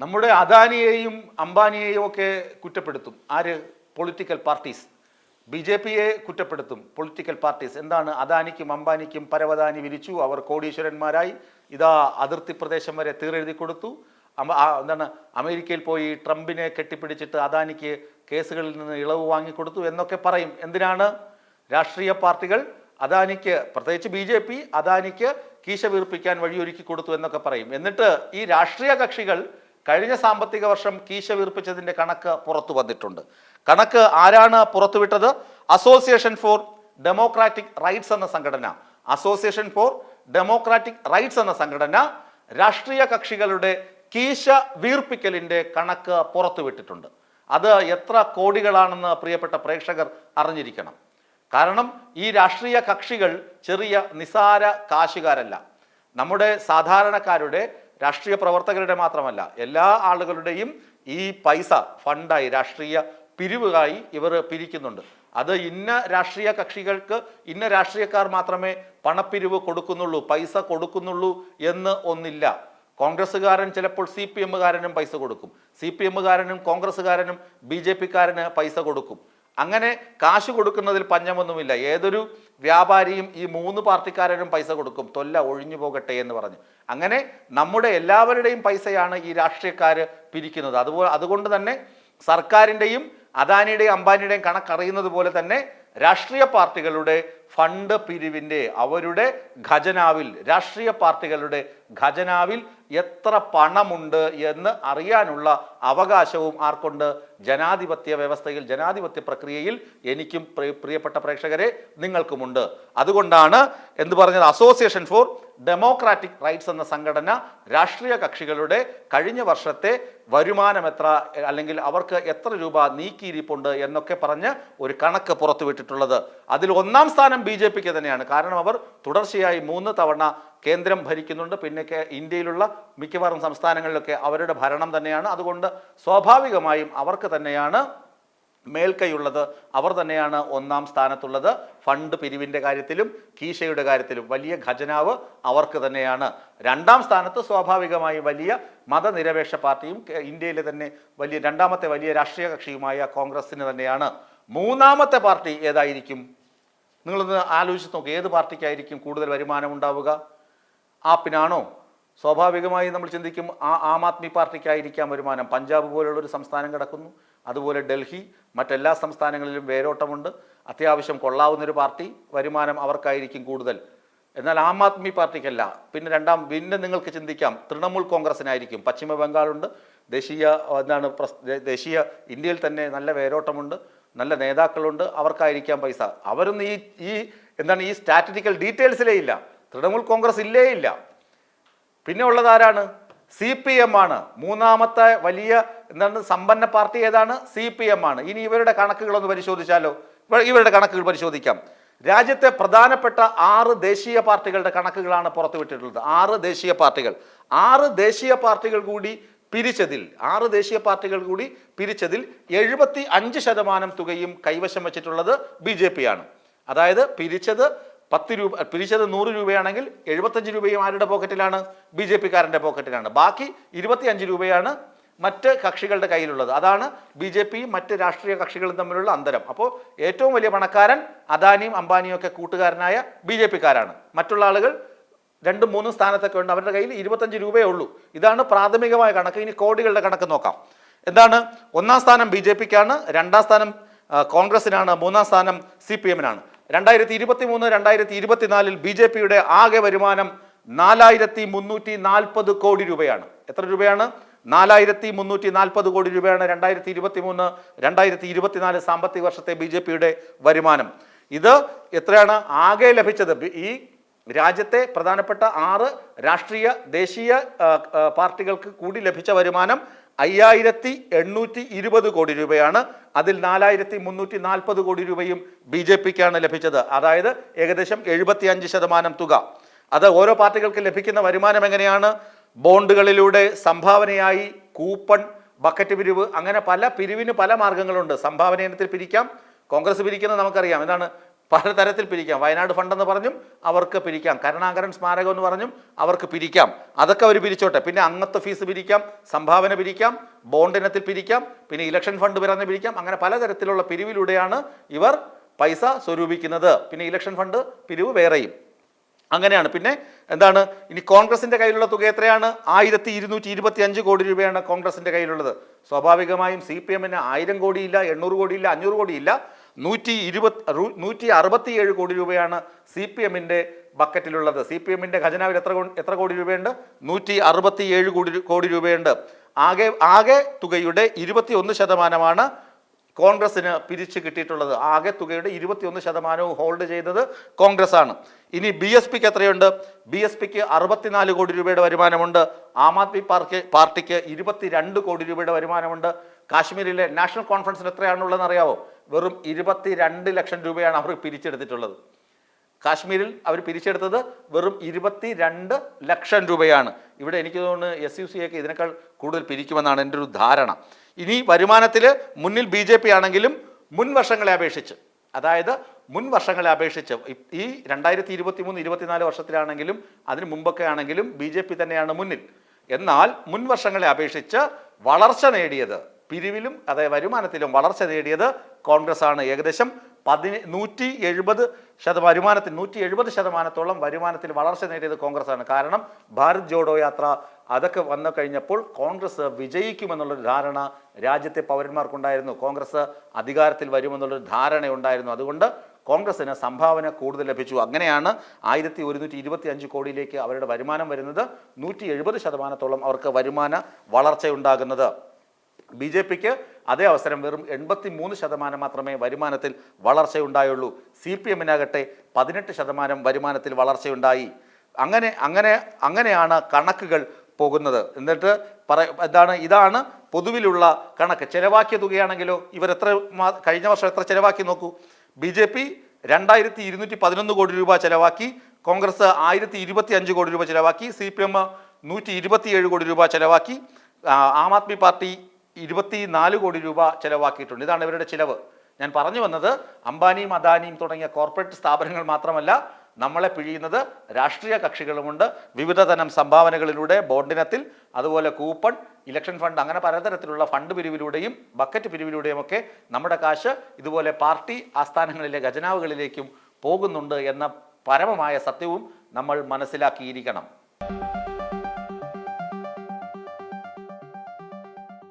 നമ്മുടെ അദാനിയെയും അംബാനിയെയും ഒക്കെ കുറ്റപ്പെടുത്തും. ആര്? പൊളിറ്റിക്കൽ പാർട്ടീസ് ബി ജെ പിയെ കുറ്റപ്പെടുത്തും പൊളിറ്റിക്കൽ പാർട്ടീസ് എന്താണ്? അദാനിക്കും അംബാനിക്കും പരവതാനി വിരിച്ചു. അവർ കോടീശ്വരന്മാരായി. ഇതാ അതിർത്തി പ്രദേശം വരെ തീരെഴുതി കൊടുത്തു. എന്താണ്? അമേരിക്കയിൽ പോയി ട്രംപിനെ കെട്ടിപ്പിടിച്ചിട്ട് അദാനിക്ക് കേസുകളിൽ നിന്ന് ഇളവ് വാങ്ങിക്കൊടുത്തു എന്നൊക്കെ പറയും. എന്തിനാണ്? രാഷ്ട്രീയ പാർട്ടികൾ അദാനിക്ക് പ്രത്യേകിച്ച് ബി ജെ പി അദാനിക്ക് കീശ വീർപ്പിക്കാൻ വഴിയൊരുക്കി കൊടുത്തു എന്നൊക്കെ പറയും. എന്നിട്ട് ഈ രാഷ്ട്രീയ കക്ഷികൾ കഴിഞ്ഞ സാമ്പത്തിക വർഷം കീശ വീർപ്പിച്ചതിന്റെ കണക്ക് പുറത്തു വന്നിട്ടുണ്ട്. കണക്ക് ആരാണ് പുറത്തുവിട്ടത്? അസോസിയേഷൻ ഫോർ ഡെമോക്രാറ്റിക് റൈറ്റ്സ് എന്ന സംഘടന. അസോസിയേഷൻ ഫോർ ഡെമോക്രാറ്റിക് റൈറ്റ്സ് എന്ന സംഘടന രാഷ്ട്രീയ കക്ഷികളുടെ കീശ വീർപ്പിക്കലിന്റെ കണക്ക് പുറത്തുവിട്ടിട്ടുണ്ട്. അത് എത്ര കോടികളാണെന്ന് പ്രിയപ്പെട്ട പ്രേക്ഷകർ അറിഞ്ഞിരിക്കണം. കാരണം ഈ രാഷ്ട്രീയ കക്ഷികൾ ചെറിയ നിസാര കാശുകാരല്ല. നമ്മുടെ സാധാരണക്കാരുടെ രാഷ്ട്രീയ പ്രവർത്തകരുടെ മാത്രമല്ല എല്ലാ ആളുകളുടെയും ഈ പൈസ ഫണ്ടായി രാഷ്ട്രീയ പിരിവുകായി ഇവർ പിരിക്കുന്നുണ്ട്. അത് ഇന്ന രാഷ്ട്രീയ കക്ഷികൾക്ക് ഇന്ന രാഷ്ട്രീയക്കാർ മാത്രമേ പണപ്പിരിവ് കൊടുക്കുന്നുള്ളൂ പൈസ കൊടുക്കുന്നുള്ളൂ എന്ന് ഒന്നില്ല. കോൺഗ്രസ്സുകാരൻ ചിലപ്പോൾ സി പി എമ്മുകാരനും പൈസ കൊടുക്കും. സി പി എമ്മുകാരനും കോൺഗ്രസ്സുകാരനും ബി ജെ പിക്കാരന് പൈസ കൊടുക്കും. അങ്ങനെ കാശ് കൊടുക്കുന്നതിൽ പഞ്ഞമൊന്നുമില്ല. ഏതൊരു വ്യാപാരിയും ഈ മൂന്ന് പാർട്ടിക്കാരനും പൈസ കൊടുക്കും. തൊല്ല ഒഴിഞ്ഞു പോകട്ടെ എന്ന് പറഞ്ഞു. അങ്ങനെ നമ്മുടെ എല്ലാവരുടെയും പൈസയാണ് ഈ രാഷ്ട്രീയക്കാർ പിരിക്കുന്നത്. അതുപോലെ അതുകൊണ്ട് തന്നെ സർക്കാരിന്റെയും അദാനിയുടെയും അംബാനിയുടെയും കണക്കറിയുന്നത് പോലെ തന്നെ രാഷ്ട്രീയ പാർട്ടികളുടെ ഫണ്ട് പിരിവിന്റെ അവരുടെ ഖജനാവിൽ രാഷ്ട്രീയ പാർട്ടികളുടെ ഖജനാവിൽ എത്ര പണമുണ്ട് എന്ന് അറിയാനുള്ള അവകാശവും ആർക്കുണ്ട്? ജനാധിപത്യ വ്യവസ്ഥയിൽ ജനാധിപത്യ പ്രക്രിയയിൽ എനിക്കും പ്രിയ- പ്രിയപ്പെട്ട പ്രേക്ഷകരെ നിങ്ങൾക്കുമുണ്ട്. അതുകൊണ്ടാണ് എന്ത് പറഞ്ഞത്? അസോസിയേഷൻ ഫോർ ഡെമോക്രാറ്റിക് റൈറ്റ്സ് എന്ന സംഘടന രാഷ്ട്രീയ കക്ഷികളുടെ കഴിഞ്ഞ വർഷത്തെ വരുമാനം എത്ര അല്ലെങ്കിൽ അവർക്ക് എത്ര രൂപ നീക്കിയിരിപ്പുണ്ട് എന്നൊക്കെ പറഞ്ഞ് ഒരു കണക്ക് പുറത്തുവിട്ടിട്ടുള്ളത്. അതിൽ ഒന്നാം സ്ഥാനം ബി ജെ പിക്ക് തന്നെയാണ്. കാരണം അവർ തുടർച്ചയായി മൂന്ന് തവണ കേന്ദ്രം ഭരിക്കുന്നുണ്ട്. പിന്നെ ഇന്ത്യയിലുള്ള മിക്കവാറും സംസ്ഥാനങ്ങളിലൊക്കെ അവരുടെ ഭരണം തന്നെയാണ്. അതുകൊണ്ട് സ്വാഭാവികമായും അവർക്ക് തന്നെയാണ് മേൽക്കൈയുള്ളത്. അവർ തന്നെയാണ് ഒന്നാം സ്ഥാനത്തുള്ളത്. ഫണ്ട് പിരിവിന്റെ കാര്യത്തിലും കീശയുടെ കാര്യത്തിലും വലിയ ഖജനാവ് അവർക്ക് തന്നെയാണ്. രണ്ടാം സ്ഥാനത്ത് സ്വാഭാവികമായി വലിയ മതനിരപേക്ഷ പാർട്ടിയും ഇന്ത്യയിലെ തന്നെ വലിയ രണ്ടാമത്തെ വലിയ രാഷ്ട്രീയ കക്ഷിയുമായ കോൺഗ്രസിന് തന്നെയാണ്. മൂന്നാമത്തെ പാർട്ടി ഏതായിരിക്കും? നിങ്ങളൊന്ന് ആലോചിച്ച് നോക്കുക ഏത് പാർട്ടിക്കായിരിക്കും കൂടുതൽ വരുമാനം ഉണ്ടാവുക? ആപ്പിനാണോ? സ്വാഭാവികമായി നമ്മൾ ചിന്തിക്കും ആ ആം ആദ്മി പാർട്ടിക്കായിരിക്കാം വരുമാനം. പഞ്ചാബ് പോലുള്ള ഒരു സംസ്ഥാനം കിടക്കുന്നു. അതുപോലെ ഡൽഹി മറ്റെല്ലാ സംസ്ഥാനങ്ങളിലും വേരോട്ടമുണ്ട്. അത്യാവശ്യം കൊള്ളാവുന്നൊരു പാർട്ടി വരുമാനം അവർക്കായിരിക്കും കൂടുതൽ. എന്നാൽ ആം ആദ്മി പാർട്ടിക്കല്ല. പിന്നെ രണ്ടാം പിന്നെ നിങ്ങൾക്ക് ചിന്തിക്കാം. തൃണമൂൽ കോൺഗ്രസിനായിരിക്കും. പശ്ചിമ ബംഗാളുണ്ട് ദേശീയ എന്താണ് ദേശീയ ഇന്ത്യയിൽ തന്നെ നല്ല വേരോട്ടമുണ്ട്. നല്ല നേതാക്കളുണ്ട് അവർക്കായിരിക്കാം പൈസ. അവരൊന്നും ഈ ഈ എന്താണ് ഈ സ്റ്റാറ്റിറ്റിക്കൽ ഡീറ്റെയിൽസിലേ ഇല്ല. തൃണമൂൽ കോൺഗ്രസ് ഇല്ലേ ഇല്ല. പിന്നെ ഉള്ളത് ആരാണ്? സി പി എം ആണ്. മൂന്നാമത്തെ വലിയ എന്താണ് സമ്പന്ന പാർട്ടി ഏതാണ്? സി പി എം ആണ്. ഇനി ഇവരുടെ കണക്കുകളൊന്ന് പരിശോധിച്ചാലോ? ഇവരുടെ കണക്കുകൾ പരിശോധിക്കാം. രാജ്യത്തെ പ്രധാനപ്പെട്ട ആറ് ദേശീയ പാർട്ടികളുടെ കണക്കുകളാണ് പുറത്തുവിട്ടിട്ടുള്ളത്. ആറ് ദേശീയ പാർട്ടികൾ. ആറ് ദേശീയ പാർട്ടികൾ കൂടി പിരിച്ചതിൽ ആറ് ദേശീയ പാർട്ടികൾ കൂടി പിരിച്ചതിൽ എഴുപത്തി അഞ്ച് ശതമാനം തുകയും കൈവശം വെച്ചിട്ടുള്ളത് ബി ജെ പി ആണ് അതായത് പിരിച്ചത് പത്ത് രൂപ പിരിച്ചത് നൂറ് രൂപയാണെങ്കിൽ എഴുപത്തഞ്ച് രൂപയും ആരുടെ പോക്കറ്റിലാണ്? B J പിക്കാരന്റെ പോക്കറ്റിലാണ്. ബാക്കി ഇരുപത്തിയഞ്ച് രൂപയാണ് മറ്റ് കക്ഷികളുടെ കയ്യിലുള്ളത്. അതാണ് ബി ജെ പിയും മറ്റ് രാഷ്ട്രീയ കക്ഷികളും തമ്മിലുള്ള അന്തരം. അപ്പോൾ ഏറ്റവും വലിയ പണക്കാരൻ അദാനിയും അംബാനിയും ഒക്കെ കൂട്ടുകാരനായ ബി ജെ പിക്കാരാണ്. മറ്റുള്ള ആളുകൾ രണ്ടും മൂന്നും സ്ഥാനത്തൊക്കെ ഉണ്ട്. അവരുടെ കയ്യിൽ ഇരുപത്തഞ്ച് രൂപയേ ഉള്ളൂ. ഇതാണ് പ്രാഥമികമായ കണക്ക്. ഇനി കോടികളുടെ കണക്ക് നോക്കാം. എന്താണ്? ഒന്നാം സ്ഥാനം ബി ജെ പിക്കാണ്. രണ്ടാം സ്ഥാനം കോൺഗ്രസിനാണ്. മൂന്നാം സ്ഥാനം സി പി എമ്മിനാണ്. രണ്ടായിരത്തി ഇരുപത്തി മൂന്ന് രണ്ടായിരത്തി ഇരുപത്തിനാലിൽ ബി ജെ പിയുടെ ആകെ വരുമാനം നാലായിരത്തി മുന്നൂറ്റി നാൽപ്പത് കോടി രൂപയാണ്. എത്ര രൂപയാണ്? നാലായിരത്തി മുന്നൂറ്റി നാൽപ്പത് കോടി രൂപയാണ് രണ്ടായിരത്തി ഇരുപത്തി മൂന്ന് രണ്ടായിരത്തി ഇരുപത്തിനാല് സാമ്പത്തിക വർഷത്തെ ബി ജെ പിയുടെ വരുമാനം. ഇത് എത്രയാണ്? ആകെ ലഭിച്ചത്. ഈ രാജ്യത്തെ പ്രധാനപ്പെട്ട ആറ് രാഷ്ട്രീയ ദേശീയ പാർട്ടികൾക്ക് കൂടി ലഭിച്ച വരുമാനം അയ്യായിരത്തി എണ്ണൂറ്റി ഇരുപത് കോടി രൂപയാണ്. അതിൽ നാലായിരത്തി മുന്നൂറ്റി നാൽപ്പത് കോടി രൂപയും ബി ജെ പിക്കാണ് ലഭിച്ചത്. അതായത് ഏകദേശം എഴുപത്തി അഞ്ച് ശതമാനം തുക. അത് ഓരോ പാർട്ടികൾക്ക് ലഭിക്കുന്ന വരുമാനം എങ്ങനെയാണ്? ബോണ്ടുകളിലൂടെ സംഭാവനയായി കൂപ്പൺ ബക്കറ്റ് പിരിവ് അങ്ങനെ പല പിരിവിന് പല മാർഗങ്ങളുണ്ട്. സംഭാവന ഇനത്തിൽ പിരിക്കാം? കോൺഗ്രസ് പിരിക്കുന്നത് നമുക്കറിയാം. എന്താണ്? പലതരത്തിൽ പിരിക്കാം. വയനാട് ഫണ്ടെന്ന് പറഞ്ഞും അവർക്ക് പിരിക്കാം. കരുണാകരൻ സ്മാരകം എന്ന് പറഞ്ഞും അവർക്ക് പിരിക്കാം. അതൊക്കെ അവർ പിരിച്ചോട്ടെ. പിന്നെ അംഗത്വ ഫീസ് പിരിക്കാം സംഭാവന പിരിക്കാം ബോണ്ട് ഇനത്തിൽ പിരിക്കാം പിന്നെ ഇലക്ഷൻ ഫണ്ട് പറഞ്ഞ് പിരിക്കാം. അങ്ങനെ പലതരത്തിലുള്ള പിരിവിലൂടെയാണ് ഇവർ പൈസ സ്വരൂപിക്കുന്നത്. പിന്നെ ഇലക്ഷൻ ഫണ്ട് പിരിവ് വേറെയും. അങ്ങനെയാണ്. പിന്നെ എന്താണ്? ഇനി കോൺഗ്രസിന്റെ കയ്യിലുള്ള തുക എത്രയാണ്? ആയിരത്തി ഇരുന്നൂറ്റി ഇരുപത്തി അഞ്ച് കോടി രൂപയാണ് കോൺഗ്രസിന്റെ കയ്യിലുള്ളത്. സ്വാഭാവികമായും സി പി എമ്മിന് ആയിരം കോടിയില്ല എണ്ണൂറ് കോടിയില്ല അഞ്ഞൂറ് കോടിയില്ല. നൂറ്റി ഇരുപത് നൂറ്റി അറുപത്തിയേഴ് കോടി രൂപയാണ് സി പി എമ്മിന്റെ ബക്കറ്റിലുള്ളത്. സി പി എമ്മിന്റെ ഖജനാവിൽ എത്ര എത്ര കോടി രൂപയുണ്ട്? നൂറ്റി അറുപത്തിയേഴ് കോടി കോടി രൂപയുണ്ട്. ആകെ ആകെ തുകയുടെ ഇരുപത്തി ഒന്ന് ശതമാനമാണ് കോൺഗ്രസ്സിന് പിരിച്ചു കിട്ടിയിട്ടുള്ളത്. ആകെ തുകയുടെ ഇരുപത്തിയൊന്ന് ശതമാനവും ഹോൾഡ് ചെയ്തത് കോൺഗ്രസ് ആണ് ഇനി ബി എസ് പിക്ക് എത്രയുണ്ട്? ബി എസ് പിക്ക് അറുപത്തിനാല് കോടി രൂപയുടെ വരുമാനമുണ്ട്. ആം ആദ്മി പാർക്ക് പാർട്ടിക്ക് ഇരുപത്തിരണ്ട് കോടി രൂപയുടെ വരുമാനമുണ്ട്. കാശ്മീരിലെ നാഷണൽ കോൺഫറൻസിന് എത്രയാണുള്ളതെന്ന് അറിയാവോ? വെറും ഇരുപത്തിരണ്ട് ലക്ഷം രൂപയാണ് അവർ പിരിച്ചെടുത്തിട്ടുള്ളത്. കാശ്മീരിൽ അവർ പിരിച്ചെടുത്തത് വെറും ഇരുപത്തി രണ്ട് ലക്ഷം രൂപയാണ്. ഇവിടെ എനിക്ക് തോന്നുന്നു എസ് യു സി ഒക്കെ ഇതിനേക്കാൾ കൂടുതൽ പിരിക്കുമെന്നാണ് എന്റെ ഒരു ധാരണ. ഇനി വരുമാനത്തിൽ മുന്നിൽ ബി ജെ പി ആണെങ്കിലും മുൻ വർഷങ്ങളെ അപേക്ഷിച്ച് അതായത് മുൻ വർഷങ്ങളെ അപേക്ഷിച്ച് ഈ രണ്ടായിരത്തി ഇരുപത്തി മൂന്ന് ഇരുപത്തിനാല് വർഷത്തിലാണെങ്കിലും അതിന് മുമ്പൊക്കെ ആണെങ്കിലും ബി ജെ പി തന്നെയാണ് മുന്നിൽ. എന്നാൽ മുൻ വർഷങ്ങളെ അപേക്ഷിച്ച് വളർച്ച നേടിയത് പിരിവിലും അതായത് വരുമാനത്തിലും വളർച്ച നേടിയത് കോൺഗ്രസ് ആണ് ഏകദേശം പതിന നൂറ്റി എഴുപത് ശത വരുമാനത്തിൽ നൂറ്റി എഴുപത് ശതമാനത്തോളം വരുമാനത്തിൽ വളർച്ച നേടിയത് കോൺഗ്രസ് ആണ് കാരണം ഭാരത് ജോഡോ യാത്ര അതൊക്കെ വന്നു കഴിഞ്ഞപ്പോൾ കോൺഗ്രസ് വിജയിക്കുമെന്നുള്ളൊരു ധാരണ രാജ്യത്തെ പൗരന്മാർക്കുണ്ടായിരുന്നു. കോൺഗ്രസ് അധികാരത്തിൽ വരുമെന്നുള്ളൊരു ധാരണയുണ്ടായിരുന്നു. അതുകൊണ്ട് കോൺഗ്രസിന് സംഭാവന കൂടുതൽ ലഭിച്ചു. അങ്ങനെയാണ് ആയിരത്തി ഒരുന്നൂറ്റി ഇരുപത്തി അഞ്ച് കോടിയിലേക്ക് അവരുടെ വരുമാനം വരുന്നത്. നൂറ്റി എഴുപത് ശതമാനത്തോളം അവർക്ക് വരുമാന വളർച്ചയുണ്ടാകുന്നത്. ബി ജെ പിക്ക് അതേ അവസരം വെറും എൺപത്തി മൂന്ന് ശതമാനം മാത്രമേ വരുമാനത്തിൽ വളർച്ചയുണ്ടായുള്ളൂ. സി പി എമ്മിനാകട്ടെ പതിനെട്ട് ശതമാനം വരുമാനത്തിൽ വളർച്ചയുണ്ടായി. അങ്ങനെ അങ്ങനെ അങ്ങനെയാണ് കണക്കുകൾ പോകുന്നത്. എന്നിട്ട് പറ എന്താണ് ഇതാണ് പൊതുവിലുള്ള കണക്ക്. ചെലവാക്കിയ തുകയാണെങ്കിലോ ഇവർ എത്ര കഴിഞ്ഞ വർഷം എത്ര ചെലവാക്കി നോക്കൂ? ബി ജെ പി രണ്ടായിരത്തി ഇരുന്നൂറ്റി പതിനൊന്ന് കോടി രൂപ ചെലവാക്കി കോൺഗ്രസ് ആയിരത്തി ഇരുപത്തി അഞ്ച് കോടി രൂപ ചെലവാക്കി സി പി എം നൂറ്റി ഇരുപത്തിയേഴ് കോടി രൂപ ചെലവാക്കി ആം ആദ്മി പാർട്ടി ഇരുപത്തി നാല് കോടി രൂപ ചെലവാക്കിയിട്ടുണ്ട്. ഇതാണ് ഇവരുടെ ചിലവ്. ഞാൻ പറഞ്ഞു വന്നത് അംബാനിയും അദാനിയും തുടങ്ങിയ കോർപ്പറേറ്റ് സ്ഥാപനങ്ങൾ മാത്രമല്ല നമ്മളെ പിഴിയുന്നത് രാഷ്ട്രീയ കക്ഷികളുമുണ്ട്. വിവിധ തരം സംഭാവനകളിലൂടെ ബോണ്ടിനത്തിൽ അതുപോലെ കൂപ്പൺ ഇലക്ഷൻ ഫണ്ട് അങ്ങനെ പലതരത്തിലുള്ള ഫണ്ട് പിരിവിലൂടെയും ബക്കറ്റ് പിരിവിലൂടെയും ഒക്കെ നമ്മുടെ കാശ് ഇതുപോലെ പാർട്ടി ആസ്ഥാനങ്ങളിലെ ഖജനാവുകളിലേക്കും പോകുന്നുണ്ട് എന്ന പരമമായ സത്യവും നമ്മൾ മനസ്സിലാക്കിയിരിക്കണം.